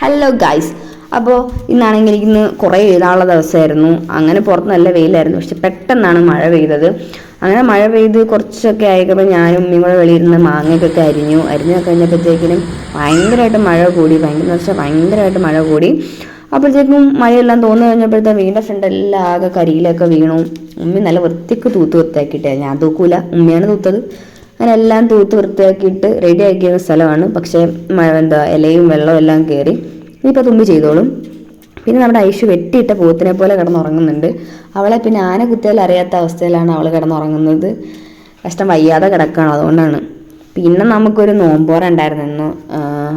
Hello guys അപ്പോൾ ഇന്നാണെങ്കിൽ ഇന്ന് കുറേ എഴുതാനുള്ള ദിവസമായിരുന്നു. അങ്ങനെ പുറത്ത് നല്ല വെയിലായിരുന്നു. പക്ഷെ പെട്ടെന്നാണ് മഴ പെയ്തത്. അങ്ങനെ മഴ പെയ്ത് കുറച്ചൊക്കെ ആയപ്പോൾ ഞാനും ഉമ്മയും കൂടെ വെളിയിരുന്ന് മാങ്ങയൊക്കെ അരിഞ്ഞു. അരിഞ്ഞു കഴിഞ്ഞപ്പോഴത്തേക്കിനും ഭയങ്കരമായിട്ട് മഴ കൂടി. ഭയങ്കര വെച്ചാൽ ഭയങ്കരമായിട്ട് മഴ കൂടി. അപ്പോഴത്തേക്കും മഴയെല്ലാം തോന്നു കഴിഞ്ഞപ്പോഴത്തെ വീടിന്റെ ഫ്രണ്ട് എല്ലാം ആകെ കരിയിലൊക്കെ വീണു. ഉമ്മി നല്ല വൃത്തിക്ക് തൂത്ത് വൃത്തിയാക്കിയിട്ടേ. ഞാൻ തൂക്കൂല. ഉമ്മയാണ് തൂത്തത്. അങ്ങനെ എല്ലാം തൂത്ത് വൃത്തിയാക്കിയിട്ട് റെഡി ആക്കിയ സ്ഥലമാണ്. പക്ഷേ എന്താ ഇലയും വെള്ളവും എല്ലാം കയറി ഇനിയിപ്പോൾ തുമ്പി ചെയ്തോളും. പിന്നെ നമ്മുടെ ഐഷു വെട്ടിയിട്ട പൂത്തിനെ പോലെ കിടന്നുറങ്ങുന്നുണ്ട്. അവളെ പിന്നെ ആന കുത്തിയാൽ അറിയാത്ത അവസ്ഥയിലാണ് അവൾ കിടന്നുറങ്ങുന്നത്. കഷ്ടം വയ്യാതെ കിടക്കുകയാണ് അതുകൊണ്ടാണ്. പിന്നെ നമുക്കൊരു നോമ്പോറ ഉണ്ടായിരുന്നു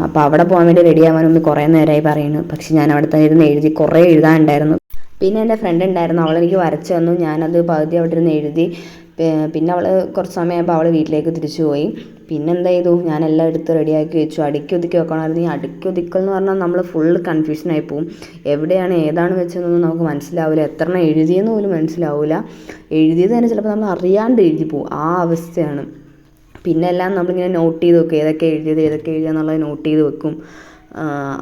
അപ്പോൾ അവിടെ പോകാൻ വേണ്ടി റെഡി ആവാൻ മുമ്പ് കുറേ നേരമായി പറയുന്നു. പക്ഷെ ഞാൻ അവിടെ തന്നെ ഇരുന്ന് എഴുതി കുറേ എഴുതാനുണ്ടായിരുന്നു. പിന്നെ എന്റെ ഫ്രണ്ട് ഉണ്ടായിരുന്നു. അവളെനിക്ക് വരച്ചു തന്നു. ഞാനത് പകുതി അവിടെ ഇരുന്ന് എഴുതി. പിന്നെ അവൾ കുറച്ച് സമയമായപ്പോൾ അവൾ വീട്ടിലേക്ക് തിരിച്ചു പോയി. പിന്നെ എന്താ ചെയ്തു? ഞാനെല്ലാം എടുത്ത് റെഡിയാക്കി വെച്ചു. അടുക്കി ഒതുക്കി വെക്കണമായിരുന്നു. ഈ അടുക്കി ഒതുക്കൽ എന്ന് പറഞ്ഞാൽ നമ്മൾ ഫുൾ കൺഫ്യൂഷനായി പോവും. എവിടെയാണ് ഏതാണ് വെച്ചതെന്നൊന്നും നമുക്ക് മനസ്സിലാവില്ല എത്ര എണ്ണം എഴുതിയെന്ന് പോലും മനസ്സിലാവില്ല എഴുതിയത് തന്നെ ചിലപ്പോൾ നമ്മൾ അറിയാണ്ട് എഴുതി പോകും ആ അവസ്ഥയാണ്. പിന്നെ എല്ലാം നമ്മളിങ്ങനെ നോട്ട് ചെയ്ത് വെക്കും. ഏതൊക്കെ എഴുതിയത് ഏതൊക്കെ എഴുതിയത് എന്നുള്ളത് നോട്ട് ചെയ്ത് വെക്കും.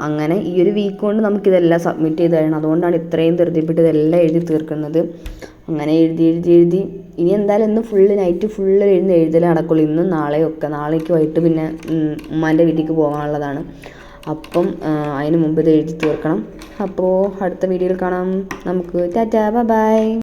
അങ്ങനെ ഈ ഒരു വീക്ക് കൊണ്ട് നമുക്കിതെല്ലാം സബ്മിറ്റ് ചെയ്ത് കഴിയണം അതുകൊണ്ടാണ് ഇത്രയും ധൃതിപ്പെട്ട് ഇതെല്ലാം എഴുതി തീർക്കുന്നത്. അങ്ങനെ എഴുതി എഴുതി എഴുതി. ഇനി എന്തായാലും ഇന്ന് ഫുള്ള് നൈറ്റ് ഫുള്ള് എഴുതി എഴുതലേ നടക്കുള്ളൂ. ഇന്നും നാളെയും ഒക്കെ നാളേക്ക് വൈകിട്ട് പിന്നെ ഉമ്മാന്റെ വീട്ടിലേക്ക് പോകാനുള്ളതാണ്. അപ്പം അതിന് മുമ്പ് ഇത് എഴുതി തീർക്കണം. അപ്പോൾ അടുത്ത വീഡിയോയിൽ കാണാം. നമുക്ക് ടാറ്റാ ബൈ.